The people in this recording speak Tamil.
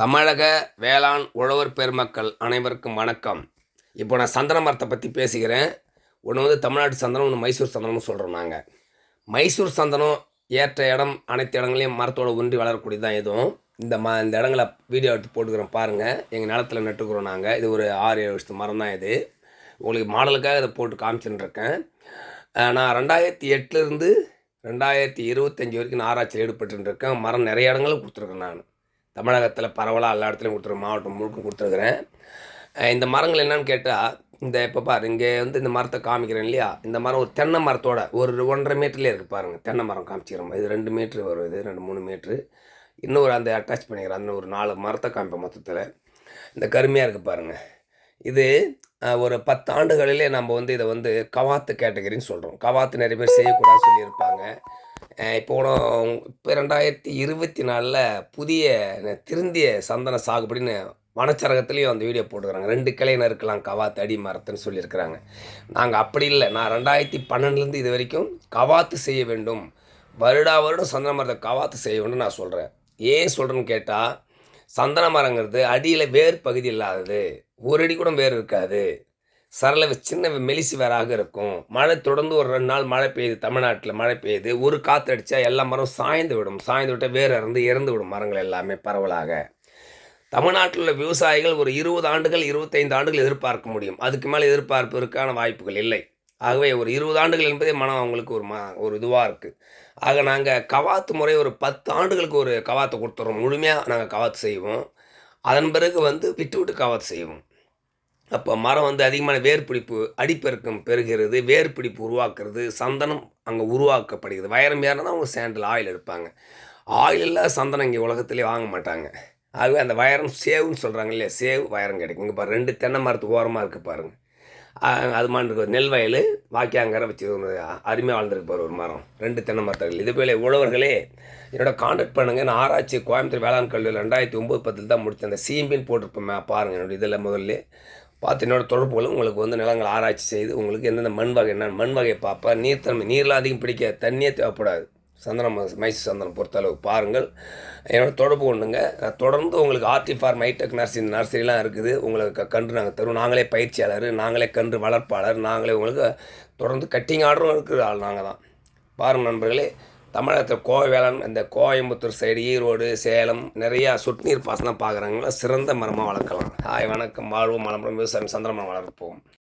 தமிழக வேளாண் உழவர் பெருமக்கள் அனைவருக்கும் வணக்கம். இப்போ நான் சந்தன மரத்தை பற்றி பேசுகிறேன் ஒன்று வந்து தமிழ்நாட்டு சந்தனம் ஒன்று மைசூர் சந்தனம்னு சொல்கிறோம் நாங்கள் மைசூர் சந்தனம் ஏற்ற இடம் அனைத்து இடங்களையும் மரத்தோட ஒன்றி வளரக்கூடியது தான் இதுவும். இந்த ம இந்த இடங்களை வீடியோ எடுத்து போட்டுக்கிறோம் பாருங்கள் எங்கள் நிலத்தில் நட்டுக்கிறோம் நாங்கள் இது ஒரு ஆறு ஏழு வருஷத்து மரம் தான் இது. உங்களுக்கு மாடலுக்காக இதை போட்டு காமிச்சுன்னு இருக்கேன் நான் ரெண்டாயிரத்தி எட்டுலேருந்து ரெண்டாயிரத்தி இருபத்தஞ்சி வரைக்கும் நான் ஆராய்ச்சியில் ஈடுபட்டுருக்கேன். மரம் நிறைய இடங்களும் கொடுத்துருக்கேன் நான். தமிழகத்தில் பரவலாக எல்லா இடத்துலையும் கொடுத்துரு மாவட்டம் முழுக்க கொடுத்துருக்குறேன். இந்த மரங்கள் என்னன்னு கேட்டால் இந்த இப்போ பாரு இங்கே வந்து இந்த மரத்தை காமிக்கிறேன் இல்லையா? இந்த மரம் ஒரு தென்னை மரத்தோட ஒரு ஒன்றரை மீட்டர்லேயே இருக்குது பாருங்கள் தென்னை மரம் காமிச்சிக்கிறோம் இது ரெண்டு மீட்ரு வரும் இது ரெண்டு மூணு மீட்ரு இன்னொரு அந்த அட்டாச் பண்ணிக்கிறேன். அந்த ஒரு நாலு மரத்தை காமிப்பேன் மொத்தத்தில். இந்த கருமையாக இருக்குது பாருங்கள் இது ஒரு பத்து ஆண்டுகளிலே நம்ம வந்து இதை வந்து கவாத்து கேட்டகரின்னு சொல்கிறோம் கவாத்து நிறைய பேர் செய்யக்கூடாதுன்னு சொல்லியிருப்பாங்க. இப்போ கூட இப்போ ரெண்டாயிரத்தி இருபத்தி நாலில் புதிய ந- திருந்திய சந்தன சாகுபடின்னு வனச்சரகத்துலேயும் அந்த வீடியோ போட்டுக்கிறாங்க ரெண்டு கிளையின இருக்கலாம் கவாத்து அடி மரத்துன்னு சொல்லியிருக்கிறாங்க. நாங்கள் அப்படி இல்லை. நான் ரெண்டாயிரத்தி பன்னெண்டுலேருந்து இது வரைக்கும் கவாத்து செய்ய வேண்டும். வருடா வருடம் சந்தன மரத்தை கவாத்து செய்ய வேண்டும் நான் சொல்கிறேன் ஏன் சொல்கிறேன்னு கேட்டால் சந்தன மரங்கிறது அடியில் வேர் பகுதி இல்லாதது. ஒரு அடி கூட வேர் இருக்காது. சரள சின்ன மெலிசி வேறாக இருக்கும். மழை தொடர்ந்து ஒரு ரெண்டு நாள் மழை பெய்யுது. தமிழ்நாட்டில் மழை பெய்யுது. ஒரு காற்று அடித்தா எல்லா மரம் சாய்ந்து விடும். சாய்ந்து விட்டால் வேர் இறந்து இறந்து விடும் மரங்கள் எல்லாமே பரவலாக. தமிழ்நாட்டில் உள்ள விவசாயிகள் ஒரு இருபது ஆண்டுகள் இருபத்தைந்து ஆண்டுகள் எதிர்பார்க்க முடியும். அதுக்கு மேலே எதிர்பார்ப்பதற்கான வாய்ப்புகள் இல்லை. ஆகவே ஒரு இருபது ஆண்டுகள் என்பதே மனம் அவங்களுக்கு ஒரு மா ஒரு இதுவாக இருக்குது ஆக நாங்கள் கவாத்து முறை ஒரு பத்து ஆண்டுகளுக்கு ஒரு கவாத்தை கொடுத்துட்றோம் முழுமையாக நாங்கள் கவாத்து செய்வோம். அதன் பிறகு வந்து விட்டு விட்டு கவாத்து செய்வோம். அப்போ மரம் வந்து அதிகமான வேர்பிடிப்பு அடிப்பெருக்கம் பெறுகிறது. வேர்பிடிப்பு உருவாக்குறது சந்தனம் அங்கே உருவாக்கப்படுகிறது. வைரம் ஏறினா அவங்க சேண்டில் ஆயில் எடுப்பாங்க. ஆயில் இல்லாத சந்தனம் இங்கே உலகத்திலே வாங்க மாட்டாங்க. ஆகவே அந்த வைரம் சேவுன்னு சொல்கிறாங்க இல்லையா? சேவ் வைரம் கிடைக்கும். இங்கே பாரு ரெண்டு தென்னை மரத்து ஓரமாக இருக்குது பாருங்கள் அது மாதிரி நெல் வயல் வாக்கியாங்கிற வச்சு ஒரு அருமையாக வாழ்ந்துருக்கு பாரு ஒரு மரம். ரெண்டு தென்னை மரத்தர்கள் இது போல உழவர்களே என்னோட காண்டாக்ட் பண்ணுங்கள் நான் ஆராய்ச்சி கோயம்புத்தூர் வேளாண் கல்வியில் ரெண்டாயிரத்தி ஒம்பது பத்தில் தான் முடித்தேன் அந்த சீம்பின் போட்டிருப்பேன் பாருங்கள் என்னோட இதில் முதல்ல. பார்த்து என்னோட தொடர்புகளும் உங்களுக்கு வந்து நிலங்கள் ஆராய்ச்சி செய்து உங்களுக்கு எந்தெந்த மண் வகை என்ன மண் வகையை பார்ப்பேன். நீர்த்தன்மை நீர்லாம் அதிகம் பிடிக்க தண்ணியே தேவைப்படாது. சந்தனம் மைசூர் சந்தனம் பொறுத்தளவு பாருங்கள். என்னோடய தொடர்பு கொண்டுங்க. நான் தொடர்ந்து உங்களுக்கு ஆர்டி ஃபார்ம் ஹைடெக் நர்சரி நர்சரிலாம் இருக்குது. உங்களுக்கு கன்று நாங்கள் தருவோம். நாங்களே பயிற்சியாளர் நாங்களே கன்று வளர்ப்பாளர் நாங்களே உங்களுக்கு தொடர்ந்து கட்டிங் ஆர்டரும் இருக்கிற ஆள் நாங்கள் தான். பாருங்கள் நண்பர்களே தமிழகத்தில் கோவேலன் இந்த கோயம்புத்தூர் சைடு ஈரோடு சேலம் நிறையா சொட்டுநீர் பாசனம் பார்க்குறாங்களா சிறந்த மரமாக வளர்க்கலாம். ஹாய் வணக்கம். வாழ்வோம் மலம்பரம் விவசாயம் சந்திரமரம் வளர்ப்போம்.